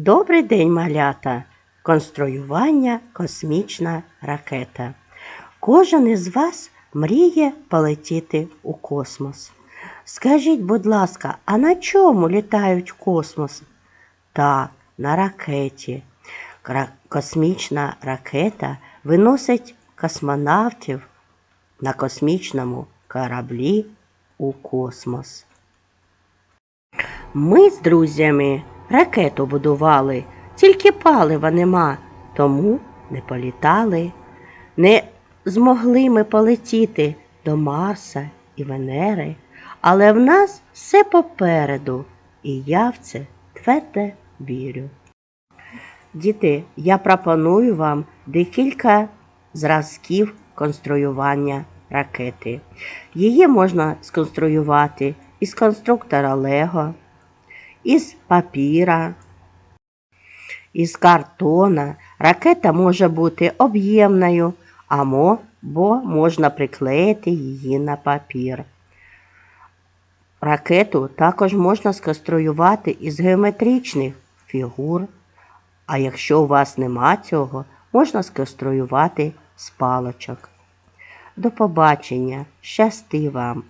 Добрий день, малята! Конструювання космічна ракета. Кожен із вас мріє полетіти у космос. Скажіть, будь ласка, а на чому літають космос? Так, на ракеті. Космічна ракета виносить космонавтів на космічному кораблі у космос. Ми з друзями ракету будували, тільки палива нема, тому не політали. Не змогли ми полетіти до Марса і Венери, але в нас все попереду, і я в це твердо вірю. Діти, я пропоную вам декілька зразків конструювання ракети. Її можна сконструювати із конструктора Лего, із папіра, із картона. Ракета може бути об'ємною, або можна приклеїти її на папір. Ракету також можна сконструювати із геометричних фігур, а якщо у вас нема цього, можна сконструювати з палочок. До побачення, щасти вам!